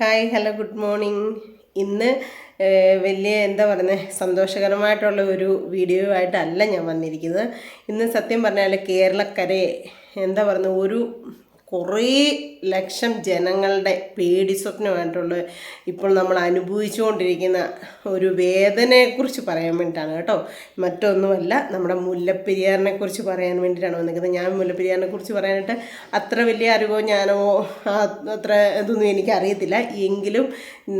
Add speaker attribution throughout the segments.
Speaker 1: Hi hello good morning. ഇന്ന് വലിയ എന്താ പറയുന്നത് സന്തോഷകരമായിട്ടുള്ള ഒരു വീഡിയോ ആയിട്ടല്ല ഞാൻ വന്നിരിക്കുന്നത്. ഇന്ന് സത്യം പറഞ്ഞാൽ കേരളക്കരയെ എന്താ പറയുന്നത് ഒരു കുറേ ലക്ഷം ജനങ്ങളുടെ പേടി സ്വപ്നമായിട്ടുള്ള ഇപ്പോൾ നമ്മൾ അനുഭവിച്ചുകൊണ്ടിരിക്കുന്ന ഒരു വേദനയെക്കുറിച്ച് പറയാൻ വേണ്ടിയിട്ടാണ് കേട്ടോ. മറ്റൊന്നുമല്ല നമ്മുടെ മുല്ലപ്പെരിയാറിനെ കുറിച്ച് പറയാൻ വേണ്ടിയിട്ടാണ് വന്നിരിക്കുന്നത്. ഞാൻ മുല്ലപ്പെരിയാറിനെ കുറിച്ച് പറയാനായിട്ട് അത്ര വലിയ അറിവോ ഞാനോ അത്ര ഇതൊന്നും എനിക്ക് അറിയത്തില്ല എങ്കിലും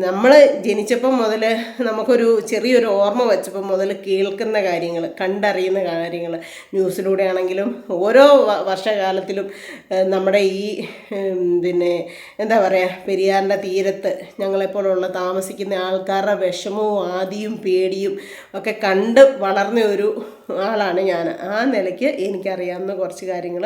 Speaker 1: നമ്മൾ ജനിച്ചപ്പം മുതൽ നമുക്കൊരു ചെറിയൊരു ഓർമ്മ വെച്ചപ്പം മുതൽ കേൾക്കുന്ന കാര്യങ്ങൾ കണ്ടറിയുന്ന കാര്യങ്ങൾ ന്യൂസിലൂടെ ആണെങ്കിലും ഓരോ വർഷകാലത്തിലും നമ്മുടെ ഈ ഉം, പിന്നെ എന്താ പറയുക പെരിയാറിന്റെ തീരത്ത് ഞങ്ങളെപ്പോലുള്ള താമസിക്കുന്ന ആൾക്കാരുടെ വിഷമവും ആദിയും പേടിയും ഒക്കെ കണ്ട് വളർന്ന ഒരു ആളാണ് ഞാൻ. ആ നിലയ്ക്ക് എനിക്കറിയാവുന്ന കുറച്ച് കാര്യങ്ങൾ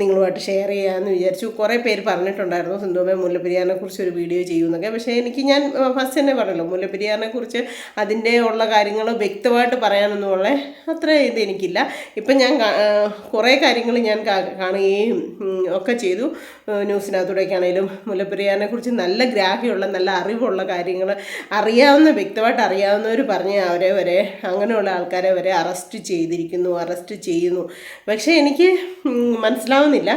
Speaker 1: നിങ്ങളുമായിട്ട് ഷെയർ ചെയ്യാമെന്ന് വിചാരിച്ചു. കുറേ പേര് പറഞ്ഞിട്ടുണ്ടായിരുന്നു സിന്ധുമേ മുല്ലപ്പെരിയാറിനെ കുറിച്ച് ഒരു വീഡിയോ ചെയ്യുമെന്നൊക്കെ പക്ഷേ എനിക്ക് ഞാൻ ഫസ്റ്റ് തന്നെ പറഞ്ഞല്ലോ മുല്ലപ്പെരിയാറിനെ കുറിച്ച് അതിന്റെ ഉള്ള കാര്യങ്ങൾ വ്യക്തമായിട്ട് പറയാനൊന്നുമുള്ള അത്ര ഇത് എനിക്കില്ല. ഇപ്പം ഞാൻ കുറേ കാര്യങ്ങൾ ഞാൻ കാണുകയും ഒക്കെ ചെയ്തു. ന്യൂസിനകത്തൂടെയൊക്കെ ആണെങ്കിലും മുല്ലപ്പെരിയാറിനെ കുറിച്ച് നല്ല ഗ്രാഹ്യമുള്ള നല്ല അറിവുള്ള കാര്യങ്ങൾ അറിയാവുന്ന വ്യക്തമായിട്ട് അറിയാവുന്നവർ പറഞ്ഞ് അവരെ വരെ അങ്ങനെയുള്ള ആൾക്കാരെ വരെ അറസ്റ്റ് ചെയ്തിരിക്കുന്നു അറസ്റ്റ് ചെയ്യുന്നു. പക്ഷേ എനിക്ക് മനസ്സിലാവുന്നില്ല.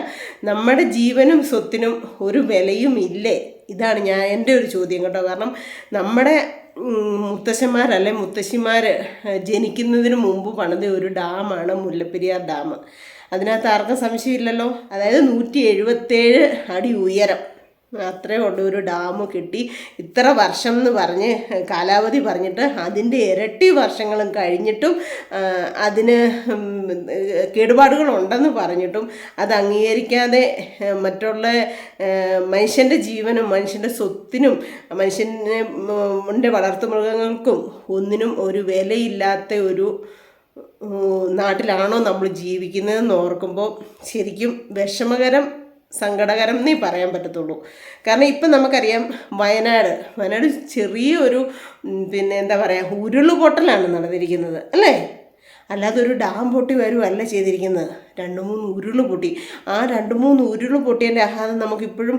Speaker 1: നമ്മുടെ ജീവനും സ്വത്തിനും ഒരു വിലയും ഇല്ലേ? ഇതാണ് ഞാൻ എന്റെ ഒരു ചോദ്യം കേട്ടോ. കാരണം നമ്മുടെ മുത്തശ്ശന്മാരല്ലെ മുത്തശ്ശിമാർ ജനിക്കുന്നതിന് മുമ്പ് പണിത ഒരു ഡാമാണ് മുല്ലപ്പെരിയാർ ഡാം. അതിനകത്ത് ആർക്കും സംശയമില്ലല്ലോ? അതായത് നൂറ്റി എഴുപത്തേഴ് അടി ഉയരം. അത്രേ ഉള്ളൂ. ഒരു ഡാം കിട്ടി. ഇത്ര വർഷം എന്ന് പറഞ്ഞ് കാലാവധി പറഞ്ഞിട്ട് അതിന്റെ ഇരട്ടി വർഷങ്ങളും കഴിഞ്ഞിട്ടും അതിന് കേടുപാടുകളുണ്ടെന്ന് പറഞ്ഞിട്ടും അത് അംഗീകരിക്കാതെ മറ്റുള്ള മനുഷ്യന്റെ ജീവനും മനുഷ്യന്റെ സ്വത്തിനും മനുഷ്യന്റെ ഉം, വളർത്തുമൃഗങ്ങൾക്കും ഒന്നിനും ഒരു വിലയില്ലാത്ത ഒരു നാട്ടിലാണോ നമ്മൾ ജീവിക്കുന്നതെന്ന് ഓർക്കുമ്പോൾ ശരിക്കും വിഷമകരം സങ്കടകരം എന്നേ പറയാൻ പറ്റത്തുള്ളൂ. കാരണം ഇപ്പം നമുക്കറിയാം വയനാട് വയനാട് ചെറിയൊരു പിന്നെ എന്താ പറയുക ഉരുളുപൊട്ടലാണ് നടന്നിരിക്കുന്നത് അല്ലേ? അല്ലാതെ ഒരു ഡാം പൊട്ടി വരുമല്ല ചെയ്തിരിക്കുന്നത്. രണ്ട് മൂന്ന് ഉരുൾ പൊട്ടി. ആ രണ്ട് മൂന്ന് ഉരുൾ പൊട്ടിയതിന്റെ ആഹാരം നമുക്കിപ്പോഴും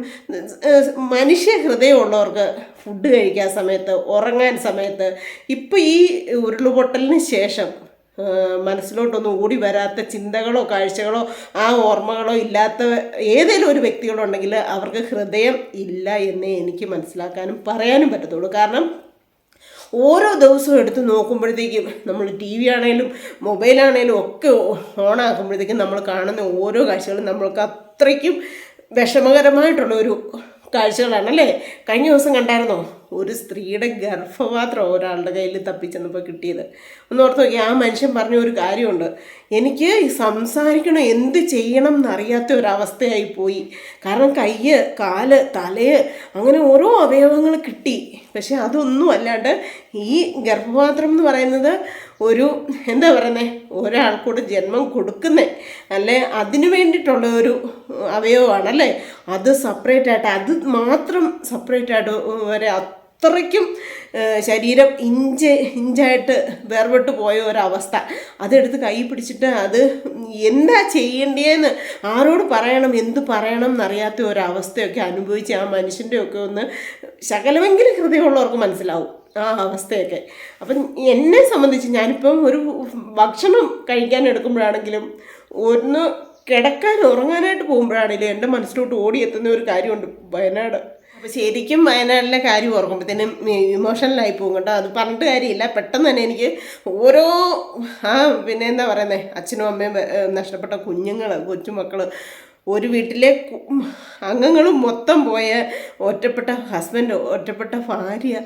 Speaker 1: മനുഷ്യ ഹൃദയമുള്ളവർക്ക് ഫുഡ് കഴിക്കാൻ സമയത്ത് ഉറങ്ങാൻ സമയത്ത് ഇപ്പോൾ ഈ ഉരുളുപൊട്ടലിന് ശേഷം മനസ്സിലോട്ടൊന്നും ഓടി വരാത്ത ചിന്തകളോ കാഴ്ചകളോ ആ ഓർമ്മകളോ ഇല്ലാത്ത ഏതെങ്കിലും ഒരു വ്യക്തികളുണ്ടെങ്കിൽ അവർക്ക് ഹൃദയം ഇല്ല എന്നേ എനിക്ക് മനസ്സിലാക്കാനും പറയാനും പറ്റത്തുള്ളൂ. കാരണം ഓരോ ദിവസവും എടുത്ത് നോക്കുമ്പോഴത്തേക്കും നമ്മൾ ടി വി ആണേലും മൊബൈലാണേലും ഒക്കെ ഓണാക്കുമ്പോഴത്തേക്കും നമ്മൾ കാണുന്ന ഓരോ കാഴ്ചകളും നമ്മൾക്ക് അത്രയ്ക്കും വിഷമകരമായിട്ടുള്ള ഒരു കാഴ്ചകളാണ് അല്ലേ? കഴിഞ്ഞ ദിവസം കണ്ടായിരുന്നോ? ഒരു സ്ത്രീയുടെ ഗർഭപാത്രം ഒരാളുടെ കയ്യിൽ തപ്പിച്ചെന്നപ്പോൾ കിട്ടിയത്. ഒന്ന് ഓർത്ത് നോക്കി ആ മനുഷ്യൻ പറഞ്ഞ ഒരു കാര്യമുണ്ട്. എനിക്ക് സംസാരിക്കണം എന്ത് ചെയ്യണം എന്നറിയാത്ത ഒരവസ്ഥയായി പോയി. കാരണം കയ്യ് കാൽ തലയ് അങ്ങനെ ഓരോ അവയവങ്ങൾ കിട്ടി. പക്ഷെ അതൊന്നും അല്ലാണ്ട് ഈ ഗർഭപാത്രം എന്ന് പറയുന്നത് ഒരു എന്താ പറയുന്നത് ഒരാൾക്കൂടെ ജന്മം കൊടുക്കുന്നേ. അല്ലെ? അതിനു വേണ്ടിയിട്ടുള്ള ഒരു അവയവമാണ് അല്ലേ അത് സെപ്പറേറ്റ് ആയിട്ട് അത് മാത്രം സെപ്പറേറ്റ് ആയിട്ട് വരെ അത്രയ്ക്കും ശരീരം ഇഞ്ച് ഇഞ്ചായിട്ട് വേർപെട്ട് പോയ ഒരവസ്ഥ. അതെടുത്ത് കൈ പിടിച്ചിട്ട് അത് എന്താ ചെയ്യേണ്ടതെന്ന് ആരോട് പറയണം എന്ത് പറയണം എന്നറിയാത്ത ഒരവസ്ഥയൊക്കെ അനുഭവിച്ച് ആ മനുഷ്യന്റെ ഒക്കെ ഒന്ന് ശകലമെങ്കിലും ഹൃദയമുള്ളവർക്ക് മനസ്സിലാവും ആ അവസ്ഥയൊക്കെ. അപ്പം എന്നെ സംബന്ധിച്ച് ഞാനിപ്പം ഒരു ഭക്ഷണം കഴിക്കാൻ എടുക്കുമ്പോഴാണെങ്കിലും ഒന്ന് കിടക്കാൻ ഉറങ്ങാനായിട്ട് പോകുമ്പോഴാണെങ്കിലും എന്റെ മനസ്സിലോട്ട് ഓടിയെത്തുന്ന ഒരു കാര്യമുണ്ട്. വയനാട്. അപ്പോൾ ശരിക്കും വയനാടിലെ കാര്യം ഓർക്കുമ്പോഴത്തേനും ഇമോഷണലായി പോകും കേട്ടോ. അത് പറഞ്ഞിട്ട് കാര്യമില്ല. പെട്ടെന്ന് തന്നെ എനിക്ക് ഓരോ ആ പിന്നെ എന്താ പറയുന്നത് അച്ഛനും അമ്മയും നഷ്ടപ്പെട്ട കുഞ്ഞുങ്ങൾ കൊച്ചുമക്കൾ ഒരു വീട്ടിലെ അംഗങ്ങളും മൊത്തം പോയ ഒറ്റപ്പെട്ട ഹസ്ബൻഡ് ഒറ്റപ്പെട്ട ഭാര്യ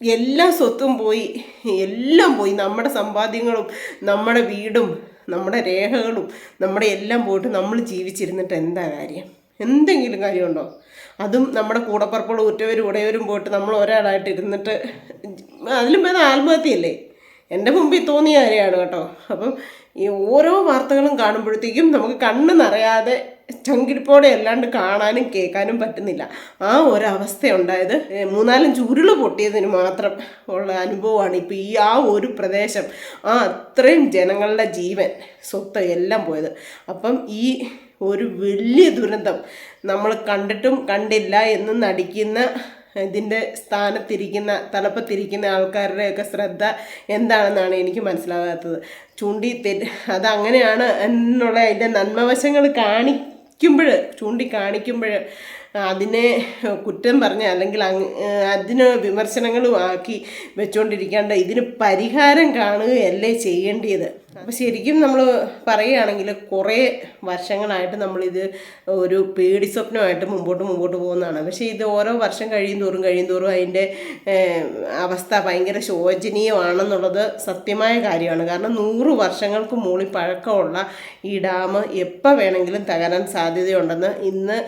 Speaker 1: എല്ലാ സ്വത്തും പോയി എല്ലാം പോയി. നമ്മുടെ സമ്പാദ്യങ്ങളും നമ്മുടെ വീടും നമ്മുടെ രേഖകളും നമ്മുടെ എല്ലാം പോയിട്ട് നമ്മൾ ജീവിച്ചിരുന്നിട്ട് എന്താ കാര്യം? എന്തെങ്കിലും കാര്യമുണ്ടോ? അതും നമ്മുടെ കൂടപ്പുറപ്പുള്ള ഉറ്റവരും ഉടയവരും പോയിട്ട് നമ്മൾ ഒരാളായിട്ട് ഇരുന്നിട്ട് അതിലും ഭേദം ആത്മഹത്യയല്ലേ? എന്റെ മുമ്പിൽ തോന്നിയ കാര്യമാണ് കേട്ടോ. അപ്പം ഈ ഓരോ വാർത്തകളും കാണുമ്പോഴത്തേക്കും നമുക്ക് കണ്ണ് നിറയാതെ ചങ്കിടിപ്പോടെ അല്ലാണ്ട് കാണാനും കേൾക്കാനും പറ്റുന്നില്ല. ആ ഒരവസ്ഥ ഉണ്ടായത് മൂന്നാലഞ്ച് മൂന്നാലും ചുരുൾ പൊട്ടിയതിന് മാത്രം ഉള്ള അനുഭവമാണ് ഇപ്പം ഈ ആ ഒരു പ്രദേശം. ആ അത്രയും ജനങ്ങളുടെ ജീവൻ സ്വത്ത് എല്ലാം പോയത്. അപ്പം ഈ ഒരു വലിയ ദുരന്തം നമ്മൾ കണ്ടിട്ടും കണ്ടില്ല എന്ന് നടിക്കുന്ന ഇതിന്റെ സ്ഥാനത്തിരിക്കുന്ന തലപ്പത്തിരിക്കുന്ന ആൾക്കാരുടെയൊക്കെ ശ്രദ്ധ എന്താണെന്നാണ് എനിക്ക് മനസ്സിലാകാത്തത്. ചൂണ്ടി തെറ്റ് അതങ്ങനെയാണ് എന്നുള്ള അതിന്റെ നന്മവശങ്ങൾ കാണിക്കുമ്പോൾ ചൂണ്ടിക്കാണിക്കുമ്പോൾ അതിനെ കുറ്റം പറഞ്ഞ് അല്ലെങ്കിൽ അതിന് വിമർശനങ്ങളും ആക്കി വെച്ചുകൊണ്ടിരിക്കാണ്ട് ഇതിന് പരിഹാരം കാണുകയല്ലേ ചെയ്യേണ്ടത് അപ്പോൾ ശരിക്കും നമ്മൾ പറയുകയാണെങ്കിൽ കുറേ വർഷങ്ങളായിട്ട് നമ്മളിത് ഒരു പേടി സ്വപ്നമായിട്ട് മുമ്പോട്ട് മുമ്പോട്ട് പോകുന്നതാണ്. പക്ഷേ ഇത് ഓരോ വർഷം കഴിയും തോറും കഴിയും തോറും അതിന്റെ അവസ്ഥ ഭയങ്കര ശോചനീയമാണെന്നുള്ളത് സത്യമായ കാര്യമാണ്. കാരണം നൂറ് വർഷങ്ങൾക്ക് മുകളിൽ പഴക്കമുള്ള ഈ ഡാം എപ്പോൾ വേണമെങ്കിലും തകരാൻ സാധ്യതയുണ്ടെന്ന് ഇന്ന്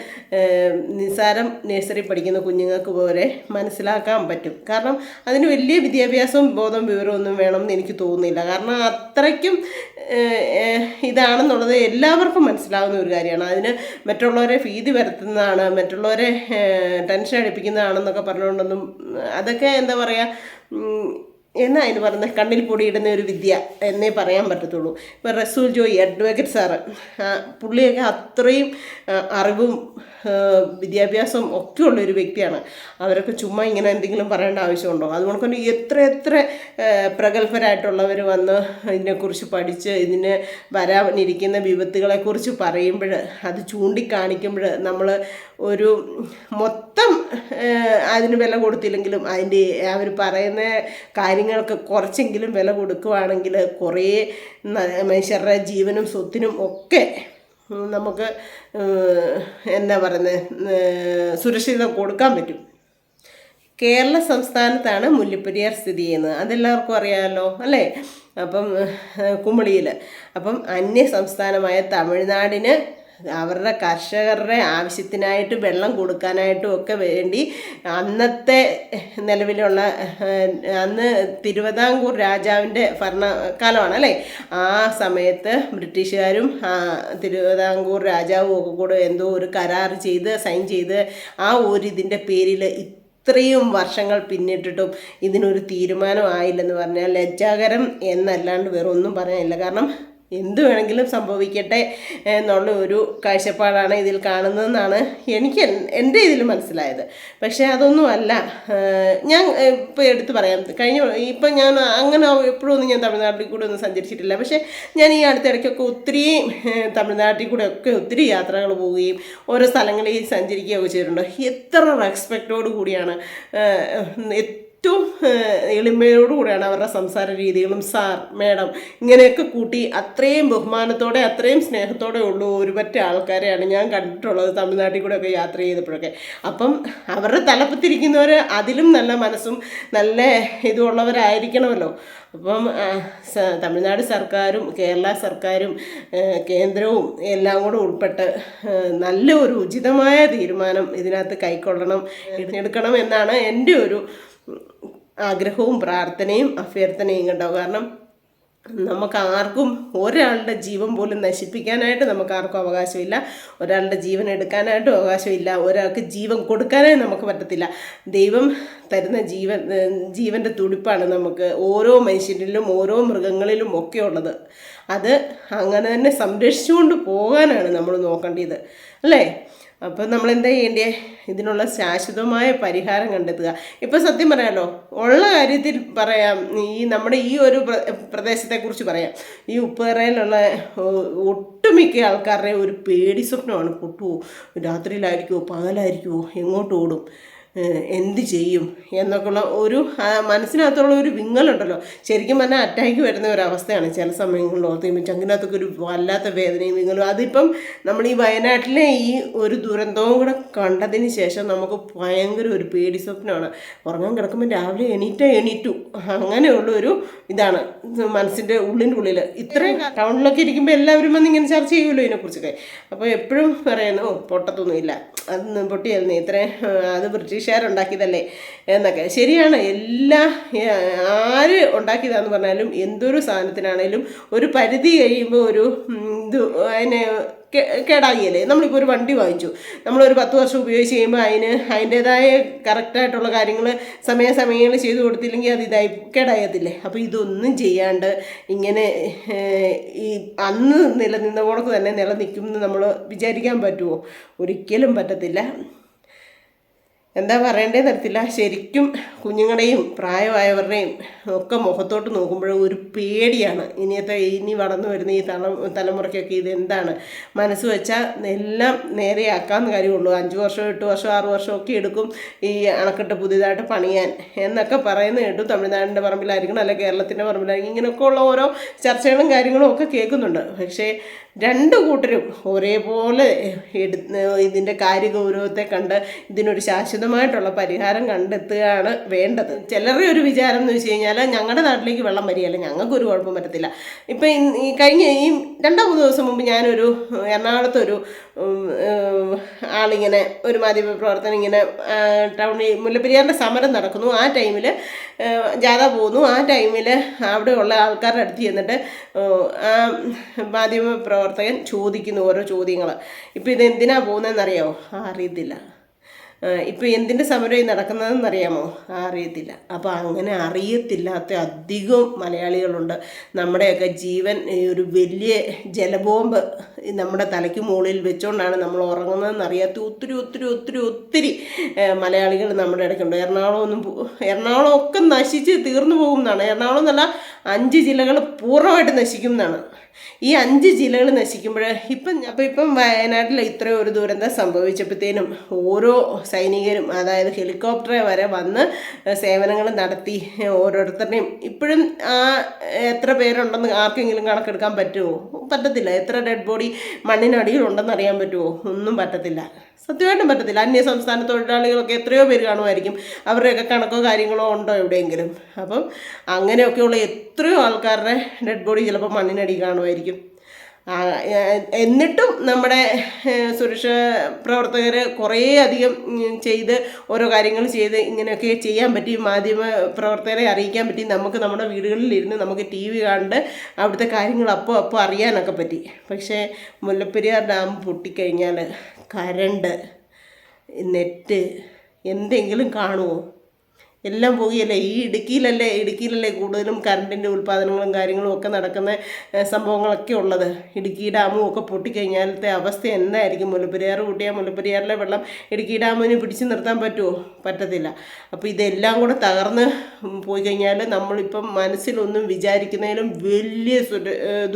Speaker 1: നിസാരം നഴ്സറി പഠിക്കുന്ന കുഞ്ഞുങ്ങൾക്ക് പോലെ മനസ്സിലാക്കാൻ പറ്റും. കാരണം അതിന് വലിയ വിദ്യാഭ്യാസവും ബോധം വിവരമൊന്നും വേണമെന്ന് എനിക്ക് തോന്നുന്നില്ല. കാരണം അത്രയ്ക്കും ഏഹ്, ഇതാണെന്നുള്ളത് എല്ലാവർക്കും മനസ്സിലാവുന്ന ഒരു കാര്യമാണ്. അതിന് മറ്റുള്ളവരെ ഭീതി വരുത്തുന്നതാണ് മറ്റുള്ളവരെ ടെൻഷൻ അടിപ്പിക്കുന്നതാണെന്നൊക്കെ പറഞ്ഞുകൊണ്ടൊന്നും അതൊക്കെ എന്താ പറയുക എന്നാ അതിന് പറയുന്നത് കണ്ണിൽ പൊടിയിടുന്ന ഒരു വിദ്യ എന്നേ പറയാൻ പറ്റത്തുള്ളൂ. ഇപ്പോൾ റസൂൽ ജോയി അഡ്വക്കേറ്റ് സാറ് പുള്ളിയൊക്കെ അത്രയും അറിവും വിദ്യാഭ്യാസവും ഒക്കെ ഉള്ള ഒരു വ്യക്തിയാണ്. അവരൊക്കെ ചുമ്മാ ഇങ്ങനെ എന്തെങ്കിലും പറയേണ്ട ആവശ്യമുണ്ടോ? അതുകൊണ്ട് തന്നെ എത്ര എത്ര പ്രഗത്ഭരായിട്ടുള്ളവർ വന്ന് ഇതിനെക്കുറിച്ച് പഠിച്ച് ഇതിന് വരാനിരിക്കുന്ന വിപത്തുകളെക്കുറിച്ച് പറയുമ്പോൾ അത് ചൂണ്ടിക്കാണിക്കുമ്പോൾ നമ്മൾ ഒരു മൊത്തം അതിന് വില കൊടുത്തില്ലെങ്കിലും അതിന്റെ അവർ പറയുന്ന കാര്യങ്ങൾക്ക് കുറച്ചെങ്കിലും വില കൊടുക്കുവാണെങ്കിൽ കുറേ മനുഷ്യരുടെ ജീവനും സ്വത്തിനും ഒക്കെ നമുക്ക് എന്താ പറയുന്നത് സുരക്ഷിതം കൊടുക്കാൻ പറ്റും. കേരള സംസ്ഥാനത്താണ് മുല്ലപ്പെരിയാർ സ്ഥിതി ചെയ്യുന്നത്. അതെല്ലാവർക്കും അറിയാമല്ലോ അല്ലേ? അപ്പം കുമളിയിൽ. അപ്പം അന്യ സംസ്ഥാനമായ തമിഴ്നാടിന് അവരുടെ കർഷകരുടെ ആവശ്യത്തിനായിട്ട് വെള്ളം കൊടുക്കാനായിട്ടും ഒക്കെ വേണ്ടി അന്നത്തെ നിലവിലുള്ള അന്ന് തിരുവിതാംകൂർ രാജാവിന്റെ ഭരണകാലമാണ് അല്ലേ? ആ സമയത്ത് ബ്രിട്ടീഷുകാരും തിരുവിതാംകൂർ രാജാവും ഒക്കെ കൂടെ എന്തോ ഒരു കരാർ ചെയ്ത് സൈൻ ചെയ്ത് ആ ഒരു ഇതിന്റെ പേരിൽ ഇത്രയും വർഷങ്ങൾ പിന്നിട്ടിട്ടും ഇതിനൊരു തീരുമാനം ആയില്ലെന്ന് പറഞ്ഞാൽ ലജ്ജാകരം എന്നല്ലാണ്ട് വേറെ ഒന്നും പറയാനില്ല. കാരണം എന്ത് വേണമെങ്കിലും സംഭവിക്കട്ടെ എന്നുള്ള ഒരു കാഴ്ചപ്പാടാണ് ഇതിൽ കാണുന്നതെന്നാണ് എനിക്ക് എൻ- എന്റെ ഇതിൽ മനസ്സിലായത്. പക്ഷേ അതൊന്നുമല്ല. ഞാൻ ഇപ്പോൾ എടുത്തു പറയാം. കഴിഞ്ഞ ഇപ്പം ഞാൻ അങ്ങനെ എപ്പോഴും ഒന്നും ഞാൻ തമിഴ്നാട്ടിൽ കൂടെ ഒന്നും സഞ്ചരിച്ചിട്ടില്ല. പക്ഷേ ഞാൻ ഈ അടുത്തിടയ്ക്കൊക്കെ ഒത്തിരി തമിഴ്നാട്ടിൽ കൂടെ ഒക്കെ ഒത്തിരി യാത്രകൾ പോവുകയും ഓരോ സ്ഥലങ്ങളിൽ സഞ്ചരിക്കുകയൊക്കെ ചെയ്തിട്ടുണ്ട്. എത്ര റെസ്പെക്റ്റോട് കൂടിയാണ് ഏറ്റവും എളിമയോടുകൂടിയാണ് അവരുടെ സംസാര രീതികളും സാർ മേഡം ഇങ്ങനെയൊക്കെ കൂട്ടി അത്രയും ബഹുമാനത്തോടെ അത്രയും സ്നേഹത്തോടെ ഉള്ള ഒരുപറ്റ ആൾക്കാരെയാണ് ഞാൻ കണ്ടിട്ടുള്ളത് തമിഴ്നാട്ടിൽ കൂടെ ഒക്കെ യാത്ര ചെയ്തപ്പോഴൊക്കെ. അപ്പം അവരുടെ തലപ്പത്തിരിക്കുന്നവർ അതിലും നല്ല മനസ്സും നല്ല ഇതുള്ളവരായിരിക്കണമല്ലോ അപ്പം തമിഴ്നാട് സർക്കാരും കേരള സർക്കാരും കേന്ദ്രവും എല്ലാം കൂടെ ഉൾപ്പെട്ട് നല്ല ഒരു ഉചിതമായ തീരുമാനം ഇതിനകത്ത് കൈക്കൊള്ളണം എടുക്കണം എന്നാണ് എന്റെ ഒരു ആഗ്രഹവും പ്രാർത്ഥനയും അഭ്യർത്ഥനയും കണ്ടാവും കാരണം നമുക്ക് ആർക്കും ഒരാളുടെ ജീവൻ പോലും നശിപ്പിക്കാനായിട്ട് നമുക്ക് ആർക്കും അവകാശമില്ല. ഒരാളുടെ ജീവൻ എടുക്കാനായിട്ടും അവകാശമില്ല. ഒരാൾക്ക് ജീവൻ കൊടുക്കാനായി നമുക്ക് പറ്റത്തില്ല. ദൈവം തരുന്ന ജീവൻ ജീവന്റെ തുടിപ്പാണ് നമുക്ക് ഓരോ മനുഷ്യരിലും ഓരോ മൃഗങ്ങളിലും ഒക്കെ ഉള്ളത്. അത് അങ്ങനെ തന്നെ സംരക്ഷിച്ചുകൊണ്ട് പോകാനാണ് നമ്മൾ നോക്കേണ്ടത്. അല്ലേ? അപ്പോൾ നമ്മൾ എന്താ ചെയ്യേണ്ടേ? ഇതിനുള്ള ശാശ്വതമായ പരിഹാരം കണ്ടെത്തുക. ഇപ്പോൾ സത്യം പറയാമല്ലോ ഉള്ള കാര്യത്തിൽ പറയാം. ഈ നമ്മുടെ ഈ ഒരു പ്ര- പ്രദേശത്തെക്കുറിച്ച് പറയാം. ഈ ഉപ്പേറയിലുള്ള ഒട്ടുമിക്ക ആൾക്കാരുടെ ഒരു പേടി സ്വപ്നമാണ്. പൊട്ടുവോ? രാത്രിയിലായിരിക്കുമോ പകലായിരിക്കുമോ എങ്ങോട്ട് ഓടും? എന്ത് ചെയ്യും എന്നൊക്കെയുള്ള ഒരു മനസ്സിനകത്തുള്ള ഒരു വിങ്ങലുണ്ടല്ലോ. ശരിക്കും പറഞ്ഞാൽ അറ്റാക്ക് വരുന്ന ഒരു അവസ്ഥയാണ് ചില സമയങ്ങളിൽ ഓർത്ത് കഴിയുമ്പോൾ ചങ്കിനകത്തൊക്കെ ഒരു വല്ലാത്ത വേദനയും വിങ്ങലും. അതിപ്പം നമ്മൾ ഈ വയനാട്ടിലെ ഈ ഒരു ദുരന്തവും കൂടെ കണ്ടതിന് ശേഷം നമുക്ക് ഭയങ്കര ഒരു പേടി സ്വപ്നമാണ്. ഉറങ്ങാൻ കിടക്കുമ്പോൾ രാവിലെ എണീറ്റ എണീറ്റു. അങ്ങനെയുള്ള ഒരു ഇതാണ് മനസ്സിന്റെ ഉള്ളിന്റെ ഉള്ളിൽ. ഇത്രയും ടൗണിലൊക്കെ ഇരിക്കുമ്പോൾ എല്ലാവരും വന്ന് ഇങ്ങനെ ചർച്ച ചെയ്യുമല്ലോ ഇതിനെക്കുറിച്ചൊക്കെ. അപ്പോൾ എപ്പോഴും പറയുന്നു "ഓ, പൊട്ടത്തൊന്നുമില്ല അത് പൊട്ടിയായിരുന്നു. ഇത്രയും അത് ബ്രിട്ടീഷുകാരുണ്ടാക്കിയതല്ലേ എന്നൊക്കെ. ശരിയാണ് എല്ലാ ആര് ഉണ്ടാക്കിയതാന്ന് പറഞ്ഞാലും എന്തൊരു സാധനത്തിനാണേലും ഒരു പരിധി കഴിയുമ്പോൾ ഒരു ഇത് അതിനെ കേ- കേടാകിയല്ലേ? നമ്മളിപ്പോൾ ഒരു വണ്ടി വാങ്ങിച്ചു. നമ്മളൊരു പത്ത് വർഷം ഉപയോഗിച്ച് കഴിയുമ്പോൾ അതിന് അതിന്റേതായ കറക്റ്റായിട്ടുള്ള കാര്യങ്ങൾ സമയാസമയങ്ങളിൽ ചെയ്തു കൊടുത്തില്ലെങ്കിൽ അത് ഇതായി കേടായത്തില്ലേ അപ്പോൾ ഇതൊന്നും ചെയ്യാണ്ട് ഇങ്ങനെ ഈ അന്ന് നിലനിന്ന കണക്ക് തന്നെ നിലനിൽക്കും എന്ന് നമ്മൾ വിചാരിക്കാൻ പറ്റുമോ ഒരിക്കലും പറ്റത്തില്ല. എന്താ പറയേണ്ടേ അറിയത്തില്ല. ശരിക്കും കുഞ്ഞുങ്ങളുടെയും പ്രായമായവരുടെയും ഒക്കെ മുഖത്തോട്ട് നോക്കുമ്പോൾ ഒരു പേടിയാണ്. ഇനിയത്തെ ഇനി വളർന്നു വരുന്ന ഈ തല തലമുറയ്ക്കൊക്കെ ഇതെന്താണ് മനസ്സ് വെച്ചാൽ എല്ലാം നേരെയാക്കാമെന്ന് കാര്യമുള്ളൂ. അഞ്ച് വർഷം എട്ട് വർഷം ആറ് വർഷം ഒക്കെ എടുക്കും ഈ അണക്കെട്ട് പുതിയതായിട്ട് പണിയാൻ. എന്നൊക്കെ പറയുന്ന കേട്ടു തമിഴ്നാടിന്റെ പറമ്പിലായിരിക്കണം അല്ലെ കേരളത്തിന്റെ പറമ്പിലായിരിക്കും ഇങ്ങനെയൊക്കെ ഉള്ള ഓരോ ചർച്ചകളും കാര്യങ്ങളും ഒക്കെ കേൾക്കുന്നുണ്ട്. പക്ഷേ രണ്ട് കൂട്ടരും ഒരേപോലെ എടു ഇതിന്റെ കാര്യഗൗരവത്തെ കണ്ട് ഇതിനൊരു ശാശ്വതമായിട്ടുള്ള പരിഹാരം കണ്ടെത്തുകയാണ് വേണ്ടത്. ചിലരുടെ ഒരു വിചാരം എന്ന് വെച്ച് കഴിഞ്ഞാൽ ഞങ്ങളുടെ നാട്ടിലേക്ക് വെള്ളം വരികയല്ല ഞങ്ങൾക്കൊരു കുഴപ്പം പറ്റത്തില്ല ഇപ്പം ഈ കഴിഞ്ഞ ഈ രണ്ടോ മൂന്ന് ദിവസം മുമ്പ് ഞാനൊരു എറണാകുളത്തൊരു ആളിങ്ങനെ ഒരു മാധ്യമ പ്രവർത്തനം ഇങ്ങനെ ടൗണിൽ മുല്ലപ്പെരിയാറിന്റെ സമരം നടക്കുന്നു. ആ ടൈമിൽ ജാഥ പോകുന്നു. ആ ടൈമിൽ അവിടെയുള്ള ആൾക്കാരുടെ അടുത്ത് ചെന്നിട്ട് ആ മാധ്യമ പ്രവർത്തകൻ ചോദിക്കുന്നു ഓരോ ചോദ്യങ്ങൾ. ഇപ്പോൾ ഇത് എന്തിനാ പോകുന്നതെന്നറിയാമോ? അറിയത്തില്ല. ഇപ്പോൾ എന്തിന്റെ സമരം നടക്കുന്നതെന്ന് അറിയാമോ അറിയത്തില്ല. അപ്പോൾ അങ്ങനെ അറിയത്തില്ലാത്ത അധികം മലയാളികളുണ്ട്. നമ്മുടെയൊക്കെ ജീവൻ ഒരു വലിയ ജലബോംബ് നമ്മുടെ തലയ്ക്ക് മുകളിൽ വെച്ചുകൊണ്ടാണ് നമ്മൾ ഉറങ്ങുന്നതെന്ന് അറിയാത്ത ഒത്തിരി ഒത്തിരി ഒത്തിരി ഒത്തിരി മലയാളികൾ നമ്മുടെ ഇടയ്ക്കുണ്ട്. എറണാകുളം ഒന്നും എറണാകുളം ഒക്കെ നശിച്ച് തീർന്നു പോകും എന്നാണ്. എറണാകുളം എന്നല്ല അഞ്ച് ജില്ലകൾ പൂർണമായിട്ട് നശിക്കും എന്നാണ്. ഈ അഞ്ച് ജില്ലകൾ നശിക്കുമ്പോൾ ഇപ്പം അപ്പോൾ ഇപ്പം വയനാട്ടിൽ ഇത്രയും ഒരു ദുരന്തം സംഭവിച്ചപ്പോഴത്തേനും ഓരോ സൈനികരും അതായത് ഹെലികോപ്റ്ററെ വരെ വന്ന് സേവനങ്ങൾ നടത്തി ഓരോരുത്തരുടെയും. ഇപ്പോഴും ആ എത്ര പേരുണ്ടെന്ന് ആർക്കെങ്കിലും കണക്കെടുക്കാൻ പറ്റുമോ? പറ്റത്തില്ല. എത്ര ഡെഡ് ബോഡി മണ്ണിനടിയിൽ ഉണ്ടെന്ന് അറിയാൻ പറ്റുമോ? ഒന്നും പറ്റത്തില്ല. സത്യമായിട്ടും പറ്റത്തില്ല. അന്യ സംസ്ഥാന തൊഴിലാളികളൊക്കെ എത്രയോ പേര് കാണുമായിരിക്കും. അവരുടെയൊക്കെ കണക്കോ കാര്യങ്ങളോ ഉണ്ടോ എവിടെയെങ്കിലും? അപ്പം അങ്ങനെയൊക്കെയുള്ള എത്രയോ ആൾക്കാരുടെ ഡെഡ് ബോഡി ചിലപ്പോൾ മണ്ണിനടി കാണുമായിരിക്കും. എന്നിട്ടും നമ്മുടെ സുരക്ഷ പ്രവർത്തകർ കുറേ അധികം ചെയ്ത് ഓരോ കാര്യങ്ങൾ ചെയ്ത് ഇങ്ങനെയൊക്കെ ചെയ്യാൻ പറ്റി മാധ്യമ പ്രവർത്തകരെ അറിയിക്കാൻ പറ്റി. നമുക്ക് നമ്മുടെ വീടുകളിൽ വീടുകളിലിരുന്ന് നമുക്ക് ടി വി കണ്ട് അവിടുത്തെ കാര്യങ്ങൾ അപ്പോൾ അപ്പോൾ അറിയാനൊക്കെ പറ്റി. പക്ഷേ മുല്ലപ്പെരിയാർ ഡാം പൊട്ടിക്കഴിഞ്ഞാൽ കരണ്ട് നെറ്റ് എന്തെങ്കിലും കാണുമോ എല്ലാം പോകുകയല്ലേ? ഈ ഇടുക്കിയിലല്ലേ ഇടുക്കിയിലല്ലേ കൂടുതലും കറണ്ടിന്റെ ഉൽപ്പാദനങ്ങളും കാര്യങ്ങളും ഒക്കെ നടക്കുന്ന സംഭവങ്ങളൊക്കെ ഉള്ളത്? ഇടുക്കി ഡാമും ഒക്കെ പൊട്ടിക്കഴിഞ്ഞാലത്തെ അവസ്ഥ എന്തായിരിക്കും? മുല്ലപ്പെരിയാർ കൂട്ടിയാൽ മുല്ലപ്പെരിയാറിലെ വെള്ളം ഇടുക്കി ഡാമിന് പിടിച്ചു നിർത്താൻ പറ്റുമോ പറ്റത്തില്ല. അപ്പോൾ ഇതെല്ലാം കൂടെ തകർന്ന് പോയി കഴിഞ്ഞാൽ നമ്മളിപ്പം മനസ്സിലൊന്നും വിചാരിക്കുന്നതിലും വലിയ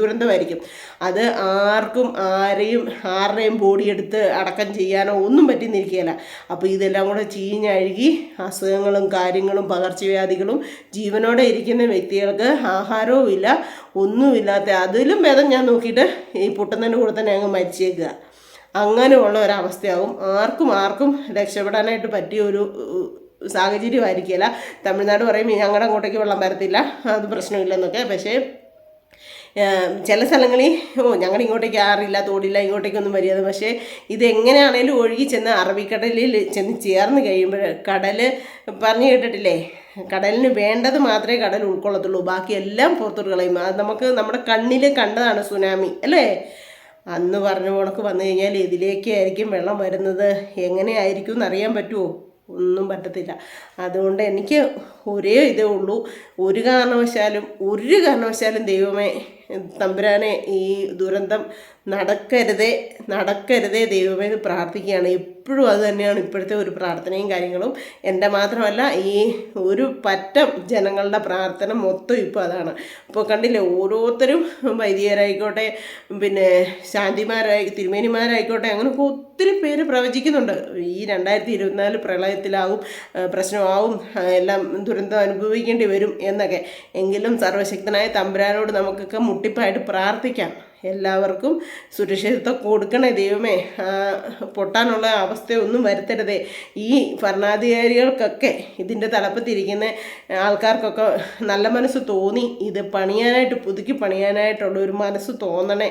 Speaker 1: ദുരന്തമായിരിക്കും. അത് ആർക്കും ആരെയും ആരുടെയും ബോഡി എടുത്ത് അടക്കം ചെയ്യാനോ ഒന്നും പറ്റുന്നിരിക്കുകയില്ല. അപ്പോൾ ഇതെല്ലാം കൂടെ ചീഞ്ഞഴുകി അസുഖങ്ങളും കാര്യങ്ങളും പകർച്ചവ്യാധികളും ജീവനോടെ ഇരിക്കുന്ന വ്യക്തികൾക്ക് ആഹാരവും ഇല്ല ഒന്നുമില്ലാത്ത അതിലും ഭേദം ഞാൻ നോക്കിയിട്ട് ഈ പൊട്ടുന്നതിന്റെ കൂടെ തന്നെ അങ്ങ് മരിച്ചേക്കുക. അങ്ങനെയുള്ള ഒരവസ്ഥയാവും. ആർക്കും ആർക്കും രക്ഷപ്പെടാനായിട്ട് പറ്റിയ ഒരു സാഹചര്യമായിരിക്കില്ല തമിഴ്നാട് പറയും ഞങ്ങളുടെ അങ്ങോട്ടേക്ക് വെള്ളം വരത്തില്ല. അത് പ്രശ്നമില്ലെന്നൊക്കെ. പക്ഷേ ചില സ്ഥലങ്ങളിൽ ഓ ഞങ്ങൾ ഇങ്ങോട്ടേക്ക് ആറില്ല തോടില്ല ഇങ്ങോട്ടേക്കൊന്നും വരികയത് പക്ഷേ ഇതെങ്ങനെയാണേലും ഒഴുകി ചെന്ന് അറബിക്കടലിൽ ചെന്ന് ചേർന്ന് കഴിയുമ്പോൾ കടൽ പറഞ്ഞു കേട്ടിട്ടില്ലേ? കടലിന് വേണ്ടത് മാത്രമേ കടൽ ഉൾക്കൊള്ളത്തുള്ളൂ. ബാക്കി എല്ലാം പുറത്തോട്ട് കളയും. അത് നമുക്ക് നമ്മുടെ കണ്ണിൽ കണ്ടതാണ് സുനാമി അല്ലേ? അന്ന് പറഞ്ഞ കണക്ക് വന്നു കഴിഞ്ഞാൽ ഇതിലേക്കായിരിക്കും വെള്ളം വരുന്നത്. എങ്ങനെയായിരിക്കും എന്നറിയാൻ പറ്റുമോ? ഒന്നും പറ്റത്തില്ല. അതുകൊണ്ട് എനിക്ക് ഒരേ ഇതേ ഉള്ളൂ. ഒരു കാരണവശാലും ഒരു കാരണവശാലും ദൈവമേ തമ്പുരാനെ ഈ ദുരന്തം നടക്കരുതേ നടക്കരുതേ ദൈവമേ എന്ന് പ്രാർത്ഥിക്കുകയാണ്. എപ്പോഴും അത് തന്നെയാണ് ഇപ്പോഴത്തെ ഒരു പ്രാർത്ഥനയും കാര്യങ്ങളും. എന്റെ മാത്രമല്ല ഈ ഒരു പറ്റം ജനങ്ങളുടെ പ്രാർത്ഥന മൊത്തം ഇപ്പോൾ അതാണ്. അപ്പോൾ കണ്ടില്ലേ ഓരോരുത്തരും വൈദികരായിക്കോട്ടെ പിന്നെ ശാന്തിമാരായി തിരുമേനിമാരായിക്കോട്ടെ അങ്ങനെ ഒത്തിരി പേര് പ്രവചിക്കുന്നുണ്ട്. ഈ രണ്ടായിരത്തി ഇരുപത്തിനാല് പ്രളയത്തിലാവും പ്രശ്നമാവും എല്ലാം ദുരന്തം അനുഭവിക്കേണ്ടി വരും എന്നൊക്കെ. എങ്കിലും സർവശക്തനായ തമ്പുരാനോട് നമുക്കൊക്കെ മുട്ടിപ്പായിട്ട് പ്രാർത്ഥിക്കാം. എല്ലാവർക്കും സുരക്ഷിതത്വം കൊടുക്കണേ ദൈവമേ. പൊട്ടാനുള്ള അവസ്ഥയൊന്നും വരുത്തരുതേ. ഈ ഭരണാധികാരികൾക്കൊക്കെ ഇതിന്റെ തലപ്പത്തിരിക്കുന്ന ആൾക്കാർക്കൊക്കെ നല്ല മനസ്സ് തോന്നി. ഇത് പണിയാനായിട്ട് പുതുക്കി പണിയാനായിട്ടുള്ള ഒരു മനസ്സ് തോന്നണേ.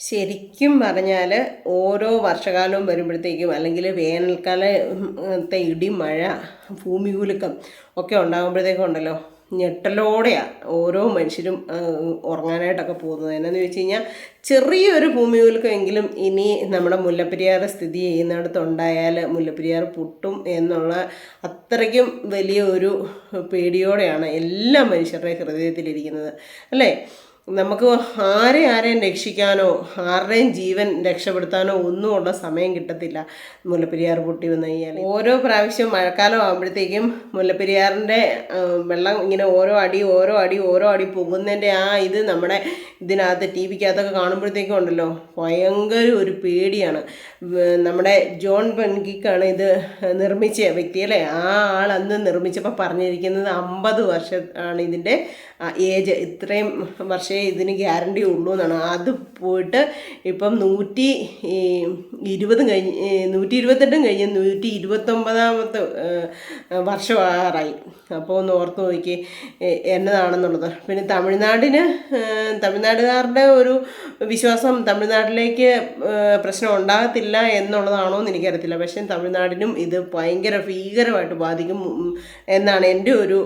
Speaker 1: ശരിക്കും പറഞ്ഞാൽ ഓരോ വർഷകാലവും വരുമ്പോഴത്തേക്കും അല്ലെങ്കിൽ വേനൽക്കാലത്തെ ഇടി മഴ ഭൂമി കുലുക്കം ഒക്കെ ഉണ്ടാകുമ്പോഴത്തേക്കും ഉണ്ടല്ലോ. ഞെട്ടലോടെയാണ് ഓരോ മനുഷ്യരും ഉറങ്ങാനായിട്ടൊക്കെ പോകുന്നത്. എന്നാന്ന് വെച്ച് കഴിഞ്ഞാൽ ചെറിയൊരു ഭൂമികുലുക്കമെങ്കിലും ഇനി നമ്മുടെ മുല്ലപ്പെരിയാർ സ്ഥിതി ചെയ്യുന്നിടത്തുണ്ടായാൽ മുല്ലപ്പെരിയാർ പൊട്ടും എന്നുള്ള അത്രയ്ക്കും വലിയ ഒരു പേടിയോടെയാണ് എല്ലാ മനുഷ്യരുടെ ഹൃദയത്തിലിരിക്കുന്നത്. അല്ലേ? നമുക്ക് ആരെ ആരെയും രക്ഷിക്കാനോ ആരുടെയും ജീവൻ രക്ഷപ്പെടുത്താനോ ഒന്നും ഉള്ള സമയം കിട്ടത്തില്ല മുല്ലപ്പെരിയാർ പൊട്ടി വന്നു കഴിഞ്ഞാൽ ഓരോ പ്രാവശ്യം മഴക്കാലം ആകുമ്പോഴത്തേക്കും മുല്ലപ്പെരിയാറിന്റെ വെള്ളം ഇങ്ങനെ ഓരോ അടി ഓരോ അടി ഓരോ അടി പോകുന്നതിന്റെ ആ ഇത് നമ്മുടെ ഇതിനകത്ത് ടി വിക്കകത്തൊക്കെ കാണുമ്പോഴത്തേക്കും ഉണ്ടല്ലോ ഭയങ്കര ഒരു പേടിയാണ്. നമ്മുടെ ജോൺ ബെൻഗിക്കാണ് ഇത് നിർമ്മിച്ച വ്യക്തി അല്ലേ? ആ ആൾ അന്ന് നിർമ്മിച്ചപ്പോൾ പറഞ്ഞിരിക്കുന്നത് അമ്പത് വർഷം ആണ് ഇതിന്റെ ഏജ്. ഇത്രയും വർഷമേ ഇതിന് ഗ്യാരണ്ടി ഉള്ളൂ എന്നാണ്. അത് പോയിട്ട് ഇപ്പം നൂറ്റി ഇരുപതും കഴിഞ്ഞ് നൂറ്റി ഇരുപത്തെട്ടും കഴിഞ്ഞ് നൂറ്റി ഇരുപത്തൊമ്പതാമത്തെ വർഷമാറായി അപ്പോൾ ഒന്ന് ഓർത്ത് നോക്കി എന്നതാണെന്നുള്ളത്. പിന്നെ തമിഴ്നാടിന് തമിഴ്നാടുകാരുടെ ഒരു വിശ്വാസം തമിഴ്നാട്ടിലേക്ക് പ്രശ്നം ഉണ്ടാകത്തില്ല. എന്നുള്ളതാണോ എന്ന് എനിക്കറിയത്തില്ല. പക്ഷേ തമിഴ്നാടിനും ഇത് ഭയങ്കര ഭീകരമായിട്ട് ബാധിക്കും എന്നാണ് എന്റെ ഒരു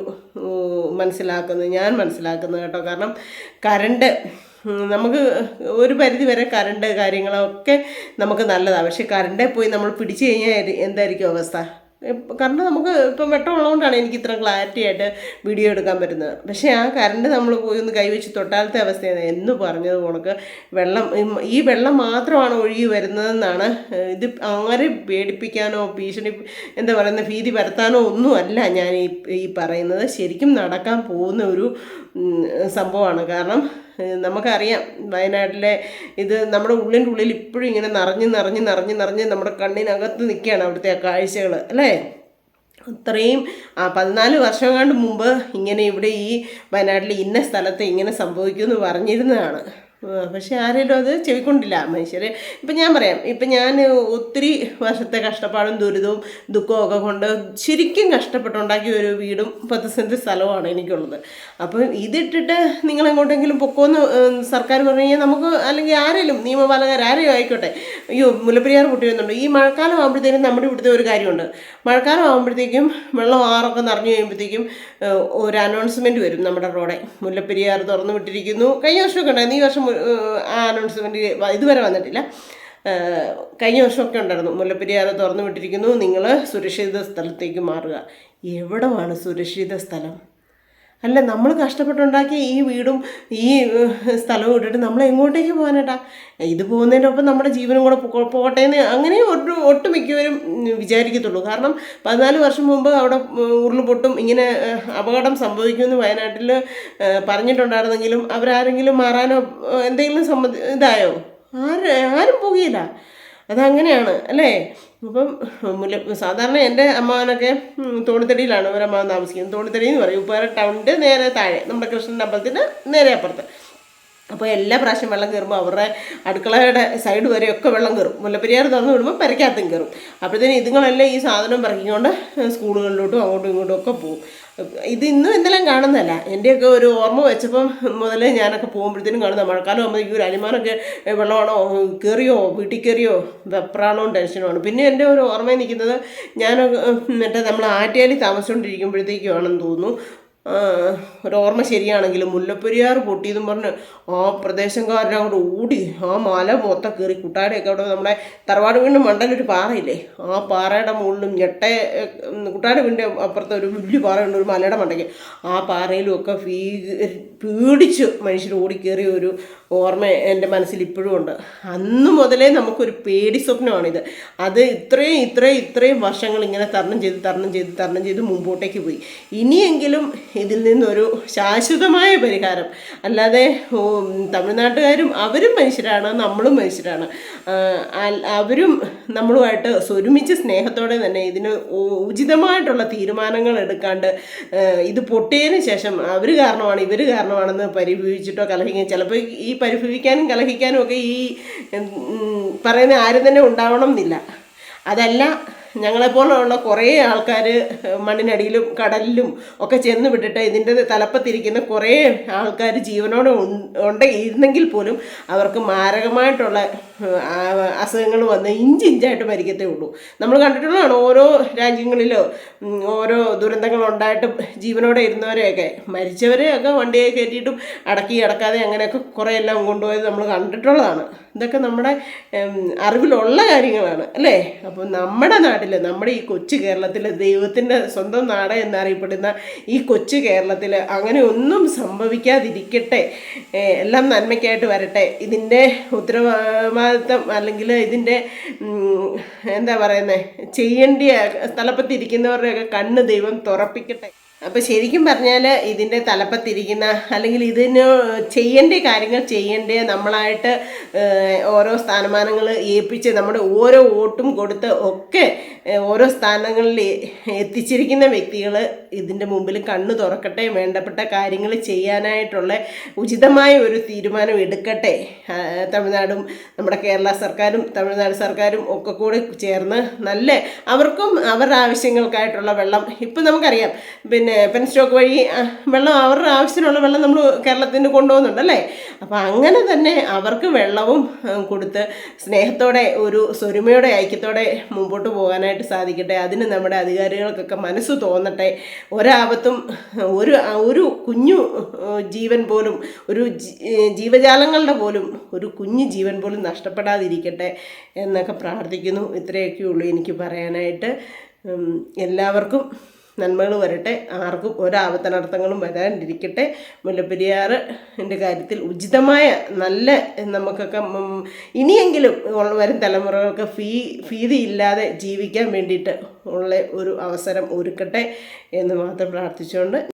Speaker 1: മനസ്സിലാക്കുന്നത്. ഞാൻ മനസ്സിലാക്കുന്നത് കേട്ടോ. കാരണം കറണ്ട് ഉം, നമുക്ക് ഒരു പരിധി വരെ കറണ്ട് കാര്യങ്ങളൊക്കെ നമുക്ക് നല്ലതാണ് പക്ഷെ കറണ്ടെ പോയി നമ്മൾ പിടിച്ചു കഴിഞ്ഞാൽ എന്തായിരിക്കും അവസ്ഥ? കറണ്ട് നമുക്ക് ഇപ്പം വെട്ടമുള്ളതുകൊണ്ടാണ് എനിക്ക് ഇത്ര ക്ലാരിറ്റി ആയിട്ട് വീഡിയോ എടുക്കാൻ പറ്റുന്നത്. പക്ഷേ ആ കറണ്ട് നമ്മൾ പോയി ഒന്ന് കൈവച്ച് തൊട്ടാലത്തെ അവസ്ഥയാണ്. എന്ന് പറഞ്ഞത് കണക്ക് വെള്ളം ഈ- വെള്ളം മാത്രമാണ് ഒഴുകി വരുന്നതെന്നാണ് ഇത് ആരെ പേടിപ്പിക്കാനോ ഭീഷണി എന്താ പറയുന്ന ഭീതി പരത്താനോ ഒന്നുമല്ല ഞാൻ ഈ പറയുന്നത്. ശരിക്കും നടക്കാൻ പോകുന്ന ഒരു സംഭവമാണ്. കാരണം നമുക്കറിയാം വയനാട്ടിലെ ഇത് നമ്മുടെ ഉള്ളിന്റെ ഉള്ളിൽ ഇപ്പോഴും ഇങ്ങനെ നിറഞ്ഞ് നിറഞ്ഞ് നിറഞ്ഞ് നിറഞ്ഞ് നമ്മുടെ കണ്ണിനകത്ത് നിൽക്കുകയാണ് അവിടുത്തെ കാഴ്ചകൾ അല്ലേ? അത്രയും പതിനാല് വർഷം കണ്ട് മുമ്പ് ഇങ്ങനെ ഇവിടെ ഈ വയനാട്ടിൽ ഇന്ന സ്ഥലത്ത് ഇങ്ങനെ സംഭവിക്കുമെന്ന് പറഞ്ഞിരുന്നതാണ്. പക്ഷെ ആരെങ്കിലും അത് ചെവിക്കൊണ്ടില്ല മനുഷ്യർ ഇപ്പം ഞാൻ പറയാം. ഇപ്പം ഞാൻ ഒത്തിരി വർഷത്തെ കഷ്ടപ്പാടും ദുരിതവും ദുഃഖവും ഒക്കെ കൊണ്ട് ശരിക്കും കഷ്ടപ്പെട്ടുണ്ടാക്കിയ ഒരു വീടും പത്ത് സെന്റ് സ്ഥലവുമാണ് എനിക്കുള്ളത്. അപ്പം ഇതിട്ടിട്ട് നിങ്ങൾ എങ്ങോട്ടെങ്കിലും പൊക്കോന്ന് സർക്കാർ പറഞ്ഞു കഴിഞ്ഞാൽ നമുക്ക് അല്ലെങ്കിൽ ആരെങ്കിലും നിയമപാലകർ ആരെയും ആയിക്കോട്ടെ. അയ്യോ മുല്ലപ്പെരിയാർ പൊട്ടി വരുന്നുണ്ട്. ഈ മഴക്കാലം ആകുമ്പോഴത്തേക്കും നമ്മുടെ ഇവിടുത്തെ ഒരു കാര്യമുണ്ട്. മഴക്കാലം ആകുമ്പോഴത്തേക്കും വെള്ളം ആറൊക്കെ നിറഞ്ഞു കഴിയുമ്പോഴത്തേക്കും ഒരു അനൗൺസ്മെന്റ് വരും നമ്മുടെ റോഡെ. മുല്ലപ്പെരിയാർ തുറന്നു വിട്ടിരിക്കുന്നു. കഴിഞ്ഞ വർഷമൊക്കെ ഉണ്ടായിരുന്നു. ഈ വർഷം അനൗൺസ്മെന്റ് ഇതുവരെ വന്നിട്ടില്ല. കഴിഞ്ഞ വർഷമൊക്കെ ഉണ്ടായിരുന്നു. മുല്ലപ്പെരിയാർ തുറന്നു വിട്ടിരിക്കുന്നു. നിങ്ങൾ സുരക്ഷിത സ്ഥലത്തേക്ക് മാറുക. എവിടമാണ് സുരക്ഷിത സ്ഥലം? അല്ല നമ്മൾ കഷ്ടപ്പെട്ടുണ്ടാക്കിയ ഈ വീടും ഈ സ്ഥലവും ഇട്ടിട്ട് നമ്മൾ എങ്ങോട്ടേക്ക് പോകാനേട്ടാ? ഇത് പോകുന്നതിനൊപ്പം നമ്മുടെ ജീവനും കൂടെ പോകട്ടെ എന്ന് അങ്ങനെ ഒരു ഒട്ടുമിക്കവരും വിചാരിക്കത്തുള്ളൂ. കാരണം പതിനാല് വർഷം മുമ്പ് അവിടെ ഉരുൾപൊട്ടും ഇങ്ങനെ അപകടം സംഭവിക്കുമെന്ന് വയനാട്ടിൽ പറഞ്ഞിട്ടുണ്ടായിരുന്നെങ്കിലും അവരാരെങ്കിലും മാറാനോ എന്തെങ്കിലും സംബന്ധി ഇതായോ? ആരും ആരും പോകില്ല അതങ്ങനെയാണ് അല്ലേ? അപ്പം മുല്ല സാധാരണ എന്റെ അമ്മാവനൊക്കെ തോണിത്തടിയിലാണ് ഒരമ്മാവൻ താമസിക്കുന്നത്. തോണിത്തടി എന്ന് പറയും. ഉപ്പേര ടൗണിന്റെ നേരെ താഴെ നമ്മുടെ കൃഷ്ണന്റെ അമ്പലത്തിന്റെ നേരെ അപ്പുറത്ത്. അപ്പോൾ എല്ലാ പ്രാവശ്യം വെള്ളം കയറുമ്പോൾ അവരുടെ അടുക്കളയുടെ സൈഡ് വരെയൊക്കെ വെള്ളം കയറും മുല്ലപ്പെരിയാർ തുറന്നു വിടുമ്പോൾ പെരക്കകത്തും കയറും അപ്പോഴത്തേനും ഇതുങ്ങളെല്ലാം ഈ സാധനം പറക്കിക്കൊണ്ട് സ്കൂളുകളിലോട്ടും അങ്ങോട്ടും ഇങ്ങോട്ടും ഒക്കെ പോകും ഇത് ഇന്നും എന്തെല്ലാം കാണുന്നതല്ല. എന്റെയൊക്കെ ഒരു ഓർമ്മ വെച്ചപ്പം മുതലേ ഞാനൊക്കെ പോകുമ്പോഴത്തേനും കാണുന്ന മഴക്കാലം ആകുമ്പോൾ ഈ ഒരു അനിമാനൊക്കെ ഏ, വെള്ളമാണോ കയറിയോ വീട്ടിൽ കയറിയോ വെപ്രാണവും ടെൻഷനുമാണ് പിന്നെ എന്റെ ഒരു ഓർമ്മയിൽ നിൽക്കുന്നത് ഞാൻ മറ്റേ നമ്മൾ ആറ്റയാലി താമസിച്ചുകൊണ്ടിരിക്കുമ്പോഴത്തേക്കും ആണെന്ന് തോന്നുന്നു. ആ, ഒരു ഓർമ്മ ശരിയാണെങ്കിൽ മുല്ലപ്പെരിയാർ പൊട്ടിയതും പറഞ്ഞ് ആ പ്രദേശംകാരനെ അങ്ങോട്ട് ഓടി. ആ മല മൊത്തം കയറി കുട്ടാടെയൊക്കെ അവിടെ നമ്മുടെ തറവാട് വീണ്ടും മണ്ടലൊരു പാറയില്ലേ? ആ പാറയുടെ മുകളിലും ഞെട്ട കുട്ടാടെ വീണ്ടും അപ്പുറത്തെ ഒരു വലിയ പാറയുണ്ട് ഒരു മലയുടെ മണ്ടയ്ക്ക്. ആ പാറയിലും ഒക്കെ ഫീ പേടിച്ച് മനുഷ്യർ ഓടിക്കേറിയ ഒരു ഓർമ്മ എന്റെ മനസ്സിൽ ഇപ്പോഴും ഉണ്ട്. അന്ന് മുതലേ നമുക്കൊരു പേടി സ്വപ്നമാണിത്. അത് ഇത്രയും ഇത്രയും ഇത്രയും വർഷങ്ങൾ ഇങ്ങനെ തരണം ചെയ്ത് തരണം ചെയ്ത് തരണം ചെയ്ത് മുമ്പോട്ടേക്ക് പോയി. ഇനിയെങ്കിലും ഇതിൽ നിന്നൊരു ശാശ്വതമായ പരിഹാരം. അല്ലാതെ തമിഴ്നാട്ടുകാരും അവരും മനുഷ്യരാണ് നമ്മളും മനുഷ്യരാണ്. അവരും നമ്മളുമായിട്ട് ഒരുമിച്ച് സ്നേഹത്തോടെ തന്നെ ഇതിന് ഉചിതമായിട്ടുള്ള തീരുമാനങ്ങൾ എടുക്കാണ്ട് ഇത് പൊട്ടിയതിന് ശേഷം അവർ കാരണമാണ് ഇവർ കാരണമാണെന്ന് പരിഭവിച്ചിട്ടോ കലഹിക്കാൻ ചിലപ്പോൾ ഈ പരിഭവിക്കാനും കലഹിക്കാനും ഒക്കെ ഈ പറയുന്ന ആരും തന്നെ ഉണ്ടാവണം എന്നില്ല. അതല്ല ഞങ്ങളെപ്പോലുള്ള കുറേ ആൾക്കാർ മണ്ണിനടിയിലും കടലിലും ഒക്കെ ചെന്ന് വിട്ടിട്ട് ഇതിന്റെ തലപ്പത്തിരിക്കുന്ന കുറേ ആൾക്കാർ ജീവനോടെ ഉണ്ട് ഇരുന്നെങ്കിൽ പോലും അവർക്ക് മാരകമായിട്ടുള്ള അസുഖങ്ങൾ വന്ന് ഇഞ്ച് ഇഞ്ചായിട്ട് മരിക്കത്തേ ഉള്ളൂ. നമ്മൾ കണ്ടിട്ടുള്ളതാണ് ഓരോ രാജ്യങ്ങളിലോ ഓരോ ദുരന്തങ്ങൾ ഉണ്ടായിട്ട് ജീവനോടെ ഇരുന്നവരെയൊക്കെ മരിച്ചവരെയൊക്കെ വണ്ടിയെ കയറ്റിയിട്ടും അടക്കി അടക്കാതെ അങ്ങനെയൊക്കെ കുറേ എല്ലാം കൊണ്ടുപോയത് നമ്മൾ കണ്ടിട്ടുള്ളതാണ്. ഇതൊക്കെ നമ്മുടെ അറിവിലുള്ള കാര്യങ്ങളാണ് അല്ലേ? അപ്പോൾ നമ്മുടെ നാട്ടിൽ നമ്മുടെ ഈ കൊച്ചു കേരളത്തിൽ ദൈവത്തിന്റെ സ്വന്തം നാട് എന്നറിയപ്പെടുന്ന ഈ കൊച്ചു കേരളത്തിൽ അങ്ങനെ ഒന്നും സംഭവിക്കാതിരിക്കട്ടെ. എല്ലാം നന്മയ്ക്കായിട്ട് വരട്ടെ. ഇതിന്റെ ഉത്തരവാദിത്തം അല്ലെങ്കിൽ ഇതിന്റെ എന്താ പറയുന്നത് ചെയ്യേണ്ട സ്ഥലപ്പത്തിരിക്കുന്നവരുടെയൊക്കെ കണ്ണ് ദൈവം തുറപ്പിക്കട്ടെ. അപ്പോൾ ശരിക്കും പറഞ്ഞാൽ ഇതിന്റെ തലപ്പത്തിരിക്കുന്ന അല്ലെങ്കിൽ ഇതിന് ചെയ്യേണ്ട കാര്യങ്ങൾ ചെയ്യേണ്ട നമ്മളായിട്ട് ഓരോ സ്ഥാനമാനങ്ങൾ ഏൽപ്പിച്ച് നമ്മുടെ ഓരോ വോട്ടും കൊടുത്ത് ഒക്കെ ഓരോ സ്ഥാനങ്ങളിൽ എത്തിച്ചിരിക്കുന്ന വ്യക്തികൾ ഇതിന്റെ മുമ്പിൽ കണ്ണു തുറക്കട്ടെ വേണ്ടപ്പെട്ട കാര്യങ്ങൾ ചെയ്യാനായിട്ടുള്ള ഉചിതമായ ഒരു തീരുമാനം എടുക്കട്ടെ. തമിഴ്നാടും നമ്മുടെ കേരള സർക്കാരും തമിഴ്നാട് സർക്കാരും ഒക്കെ കൂടി ചേർന്ന് നല്ല അവർക്കും അവരുടെ ആവശ്യങ്ങൾക്കായിട്ടുള്ള വെള്ളം. ഇപ്പം നമുക്കറിയാം പിന്നെ പെൻ സ്റ്റോക്ക് വഴി വെള്ളം അവരുടെ ആവശ്യത്തിനുള്ള വെള്ളം നമ്മൾ കേരളത്തിന് കൊണ്ടുപോകുന്നുണ്ടല്ലേ? അപ്പോൾ അങ്ങനെ തന്നെ അവർക്ക് വെള്ളവും കൊടുത്ത് സ്നേഹത്തോടെ ഒരു സ്വരുമയുടെ ഐക്യത്തോടെ മുമ്പോട്ട് പോകാനായിട്ട് സാധിക്കട്ടെ. അതിന് നമ്മുടെ അധികാരികൾക്കൊക്കെ മനസ്സ് തോന്നട്ടെ. ഒരാപത്തും ഒരു ഒരു കുഞ്ഞു ജീവൻ പോലും ഒരു ജീവജാലങ്ങളുടെ പോലും ഒരു കുഞ്ഞു ജീവൻ പോലും നഷ്ടപ്പെടാതിരിക്കട്ടെ എന്നൊക്കെ പ്രാർത്ഥിക്കുന്നു. ഇത്രയൊക്കെ ഉള്ളൂ എനിക്ക് പറയാനായിട്ട്. എല്ലാവർക്കും നന്മകൾ വരട്ടെ. ആർക്കും ഒരാപത്തനർത്ഥങ്ങളും വരാണ്ടിരിക്കട്ടെ മുല്ലപ്പെരിയാർ എന്റെ കാര്യത്തിൽ ഉചിതമായ നല്ല നമുക്കൊക്കെ ഇനിയെങ്കിലും വരും തലമുറകൾക്ക് ഫീ ഭീതിയില്ലാതെ ജീവിക്കാൻ വേണ്ടിയിട്ട് ഉള്ള ഒരു അവസരം ഒരുക്കട്ടെ എന്ന് മാത്രം പ്രാർത്ഥിച്ചുകൊണ്ട്